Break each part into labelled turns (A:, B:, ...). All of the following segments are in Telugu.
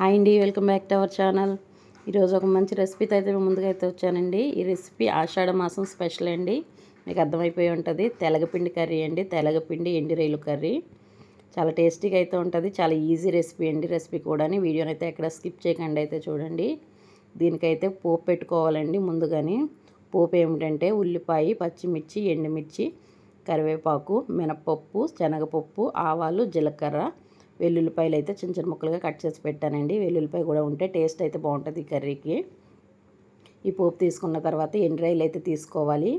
A: హాయ్ అండి welcome back to our channel. ఈరోజు ఒక మంచి రెసిపీతో అయితే ముందుగా అయితే వచ్చానండి. ఈ రెసిపీ ఆషాఢ మాసం స్పెషల్ అండి. మీకు అర్థమైపోయి ఉంటుంది. తెలగపిండి కర్రీ అండి. తెలగపిండి ఎండి రైలు కర్రీ. చాలా టేస్టీగా అయితే ఉంటుంది. చాలా ఈజీ రెసిపీ అండి. రెసిపీ కూడా వీడియోని అయితే ఎక్కడ స్కిప్ చేయకుండా అయితే చూడండి. దీనికైతే పోపు పెట్టుకోవాలండి ముందుగానే. పోపు ఏమిటంటే ఉల్లిపాయ పచ్చిమిర్చి ఎండుమిర్చి కరివేపాకు మినపప్పు శనగపప్పు ఆవాలు జీలకర్ర వెల్లుల్లిపాయలు అయితే చిన్న చిన్న ముక్కలుగా కట్ చేసి పెట్టానండి. వెల్లుల్లిపాయ కూడా ఉంటే టేస్ట్ అయితే బాగుంటుంది ఈ కర్రీకి. ఈ పోపు తీసుకున్న తర్వాత ఎండ్రాయిలు అయితే తీసుకోవాలి.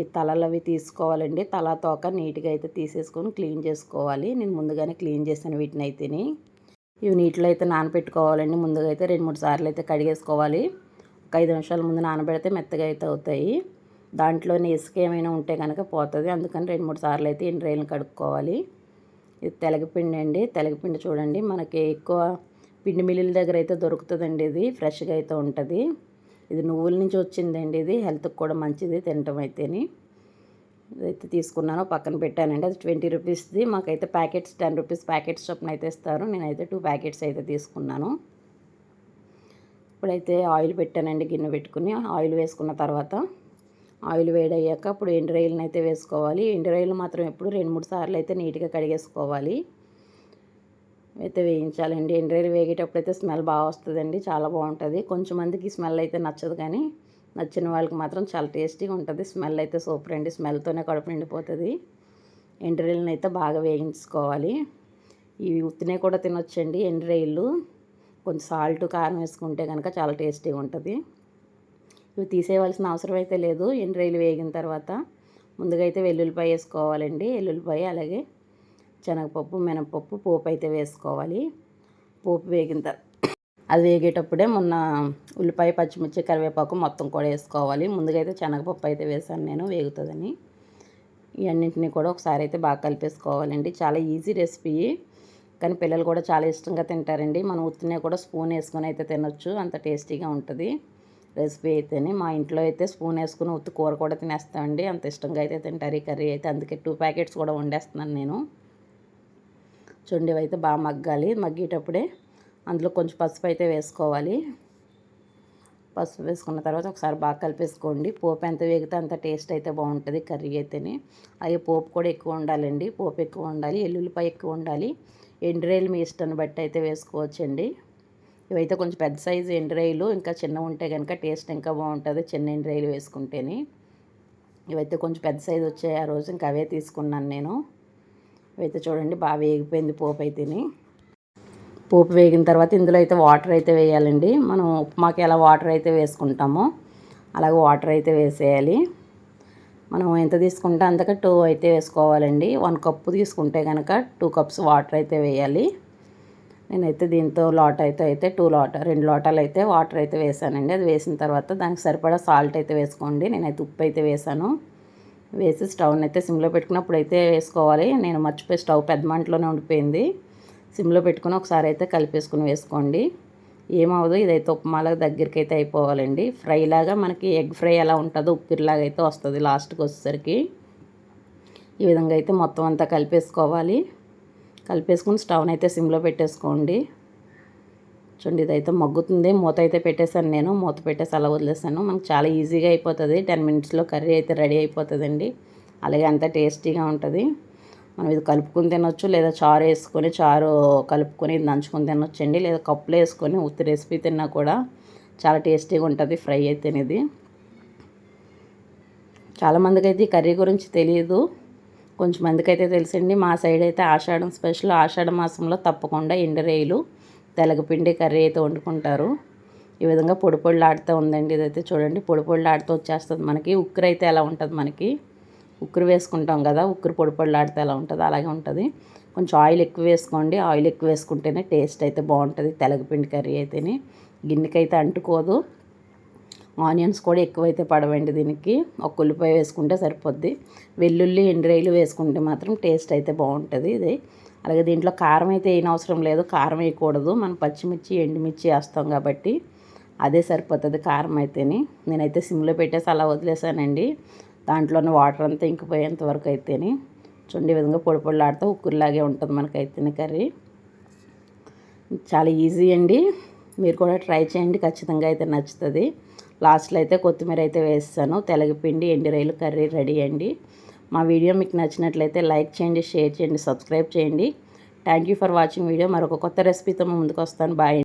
A: ఈ తలలు అవి తీసుకోవాలండి. తల తోక నీట్గా అయితే తీసేసుకొని క్లీన్ చేసుకోవాలి. నేను ముందుగానే క్లీన్ చేశాను వీటిని అయితేని. ఇవి నీటిలో అయితే నానబెట్టుకోవాలండి. ముందుగా అయితే రెండు మూడు సార్లు అయితే కడిగేసుకోవాలి. ఒక ఐదు నిమిషాల ముందు నానబెడితే మెత్తగా అయితే అవుతాయి. దాంట్లోనే ఇసుక ఏమైనా ఉంటే కనుక పోతుంది. అందుకని రెండు మూడు సార్లు అయితే ఎండ్రాయిలను కడుక్కోవాలి. ఇది తెలగపిండి అండి. తెలగపిండి చూడండి మనకి ఎక్కువ పిండి మిల్లుల దగ్గర అయితే దొరుకుతుందండి ఇది. ఫ్రెష్గా అయితే ఉంటుంది. ఇది నువ్వుల నుంచి వచ్చిందండి ఇది. హెల్త్కి కూడా మంచిది తినటం అయితేని. ఇదైతే తీసుకున్నాను పక్కన పెట్టానండి. అది ట్వంటీ రూపీస్ది మాకైతే ప్యాకెట్స్ టెన్ రూపీస్ ప్యాకెట్స్ చొప్పున అయితే ఇస్తారు. నేనైతే టూ ప్యాకెట్స్ అయితే తీసుకున్నాను. ఇప్పుడైతే ఆయిల్ పెట్టానండి గిన్నె పెట్టుకుని. ఆయిల్ వేసుకున్న తర్వాత ఆయిల్ వేడయ్యాక అప్పుడు ఎండురాయిలను అయితే వేసుకోవాలి. ఎండురాయిలు మాత్రం ఎప్పుడు రెండు మూడు సార్లు అయితే నీట్గా కడిగేసుకోవాలి. అయితే వేయించాలండి. ఎండురాయిలు వేగేటప్పుడు అయితే స్మెల్ బాగా వస్తుందండి. చాలా బాగుంటుంది. కొంచెం మందికి స్మెల్ అయితే నచ్చదు కానీ నచ్చిన వాళ్ళకి మాత్రం చాలా టేస్టీగా ఉంటుంది. స్మెల్ అయితే సూపర్ అండి. స్మెల్తోనే కడుపు నిండిపోతుంది. ఎండ్రాయిల్ని అయితే బాగా వేయించుకోవాలి. ఇవి ఉత్తినే కూడా తినొచ్చండి ఎండురాయిలు కొంచెం సాల్ట్ కారం వేసుకుంటే కనుక చాలా టేస్టీగా ఉంటుంది. ఇవి తీసేయవలసిన అవసరం అయితే లేదు. ఎండ్రాయిలు వేగిన తర్వాత ముందుగా అయితే వెల్లుల్లిపాయ వేసుకోవాలండి. వెల్లుల్లిపాయ అలాగే శనగపప్పు మినపప్పు పోపు అయితే వేసుకోవాలి. పోపు వేగిన తర్వాత అది వేగేటప్పుడే మొన్న ఉల్లిపాయ పచ్చిమిర్చి కరివేపాకు మొత్తం కూడా వేసుకోవాలి. ముందుగా అయితే శనగపప్పు అయితే వేసాను నేను వేగుతుందని. ఇవన్నింటినీ కూడా ఒకసారి అయితే బాగా కలిపేసుకోవాలండి. చాలా ఈజీ రెసిపీ. కానీ పిల్లలు కూడా చాలా ఇష్టంగా తింటారండి. మనం ఉత్తినే కూడా స్పూన్ వేసుకొని అయితే తినొచ్చు. అంత టేస్టీగా ఉంటుంది. రెసిపీ అయితేనే మా ఇంట్లో అయితే స్పూన్ వేసుకుని ఉత్తి కూర కూడా తినేస్తామండి. అంత ఇష్టంగా అయితే తింటారు ఈ కర్రీ అయితే. అందుకే టూ ప్యాకెట్స్ కూడా వండేస్తున్నాను నేను. చుండి అయితే బాగా మగ్గాలి. మగ్గేటప్పుడే అందులో కొంచెం పసుపు అయితే వేసుకోవాలి. పసుపు వేసుకున్న తర్వాత ఒకసారి బాగా కలిపేసుకోండి. పోపు ఎంత వేగితే అంత టేస్ట్ అయితే బాగుంటుంది కర్రీ అయితేనే. అవి పోపు కూడా ఎక్కువ ఉండాలండి పోపు ఎక్కువ ఉండాలి ఎల్లుల్లిపాయ ఎక్కువ ఉండాలి ఎండ్రేలు మీ ఇష్టాన్ని బట్టి అయితే వేసుకోవచ్చండి. ఇవైతే కొంచెం పెద్ద సైజు ఎండ్రాయిలు ఇంకా చిన్న ఉంటే కనుక టేస్ట్ ఇంకా బాగుంటుంది చిన్న ఎండ్రాయిలు వేసుకుంటేనే. ఇవైతే కొంచెం పెద్ద సైజు వచ్చాయి ఆ రోజు ఇంకా అవే తీసుకున్నాను నేను. ఇవైతే చూడండి బాగా వేగిపోయింది పోపు అయితేని. పోపు వేగిన తర్వాత ఇందులో అయితే వాటర్ అయితే వేయాలండి. మనం ఉప్మాకి ఎలా వాటర్ అయితే వేసుకుంటామో అలాగే వాటర్ అయితే వేసేయాలి. మనం ఎంత తీసుకుంటే అంతగా టూ అయితే వేసుకోవాలండి. వన్ కప్పు తీసుకుంటే కనుక టూ కప్స్ వాటర్ అయితే వేయాలి. నేనైతే దీంతో లోట అయితే అయితే టూ లోట రెండు లోటాలు అయితే వాటర్ అయితే వేసానండి. అది వేసిన తర్వాత దానికి సరిపడా సాల్ట్ అయితే వేసుకోండి. నేనైతే ఉప్పు అయితే వేసాను. వేసి స్టవ్ని అయితే సిమ్లో పెట్టుకున్నప్పుడు అయితే వేసుకోవాలి. నేను మర్చిపోయి స్టవ్ పెద్ద మంటలోనే ఉండిపోయింది. సిమ్లో పెట్టుకుని ఒకసారి అయితే కలిపేసుకుని వేసుకోండి. ఏమవదు ఇదైతే ఉప్మాలాగా దగ్గరికి అయితే అయిపోవాలండి. ఫ్రై లాగా మనకి ఎగ్ ఫ్రై ఎలా ఉంటుందో ఉప్పిరిలాగా అయితే వస్తుంది లాస్ట్కి వచ్చేసరికి. ఈ విధంగా అయితే మొత్తం అంతా కలిపేసుకోవాలి. కలిపేసుకుని స్టవ్ని అయితే సిమ్లో పెట్టేసుకోండి. చూడండి ఇదైతే మగ్గుతుంది. మూత అయితే పెట్టేశాను నేను. మూత పెట్టేసి అలా వదిలేసాను. మనకు చాలా ఈజీగా అయిపోతుంది. టెన్ మినిట్స్లో కర్రీ అయితే రెడీ అయిపోతుందండి. అలాగే అంత టేస్టీగా ఉంటుంది. మనం ఇది కలుపుకొని తినొచ్చు లేదా చారు వేసుకొని చారు కలుపుకొని నంచుకొని తినొచ్చండి. లేదా కప్పులు వేసుకొని ఉత్తి రెసిపీ తిన్నా కూడా చాలా టేస్టీగా ఉంటుంది ఫ్రై అయితే ఇది చాలామందికి అయితే ఈ కర్రీ గురించి తెలియదు కొంచెం మందికైతే అయితే తెలుసండి మా సైడ్ అయితే ఆషాఢం స్పెషల్. ఆషాఢ మాసంలో తప్పకుండా ఎండరేయులు తెలగపిండి కర్రీ అయితే వండుకుంటారు. ఈ విధంగా పొడి పొడిలాడుతూ ఉందండి ఇదైతే చూడండి. పొడి పొడిలాడుతూ వచ్చేస్తుంది మనకి. ఉక్కురు అయితే ఎలా ఉంటుంది మనకి? ఉక్కురు వేసుకుంటాం కదా ఉక్కురు పొడి పొడిలాడితే ఎలా ఉంటుంది? అలాగే ఉంటుంది. కొంచెం ఆయిల్ ఎక్కువ వేసుకోండి. ఆయిల్ ఎక్కువ వేసుకుంటేనే టేస్ట్ అయితే బాగుంటుంది. తెలగపిండి కర్రీ అయితేనే. గిన్నెకైతే అంటుకోదు. ఆనియన్స్ కూడా ఎక్కువైతే పడవండి దీనికి. ఒక ఉల్లిపాయ వేసుకుంటే సరిపోద్ది. వెల్లుల్లి ఎండ్రాయిలు వేసుకుంటే మాత్రం టేస్ట్ అయితే బాగుంటుంది ఇది. అలాగే దీంట్లో కారం అయితే ఏం అవసరం లేదు. కారం వేయకూడదు. మనం పచ్చిమిర్చి ఎండుమిర్చి వేస్తాం కాబట్టి అదే సరిపోతుంది కారం అయితేని. నేనైతే సిమ్లో పెట్టేసి అలా వదిలేసానండి. దాంట్లోనే వాటర్ అంతా ఇంకిపోయేంత వరకు అయితేని. చూడండి విధంగా పొడి పొడిలాడితే ఉక్కురులాగే ఉంటుంది మనకైతేనే కర్రీ. చాలా ఈజీ అండి. మీరు కూడా ట్రై చేయండి. ఖచ్చితంగా అయితే నచ్చుతుంది. లాస్ట్లో అయితే కొత్తిమీర అయితే వేస్తాను. తెలగపిండి ఎండి కర్రీ రెడీ అండి. మా వీడియో మీకు నచ్చినట్లయితే లైక్ చేయండి షేర్ చేయండి సబ్స్క్రైబ్ చేయండి. Thank you for watching video. మరొక కొత్త రెసిపీతో ముందుకు వస్తాను. బాయ్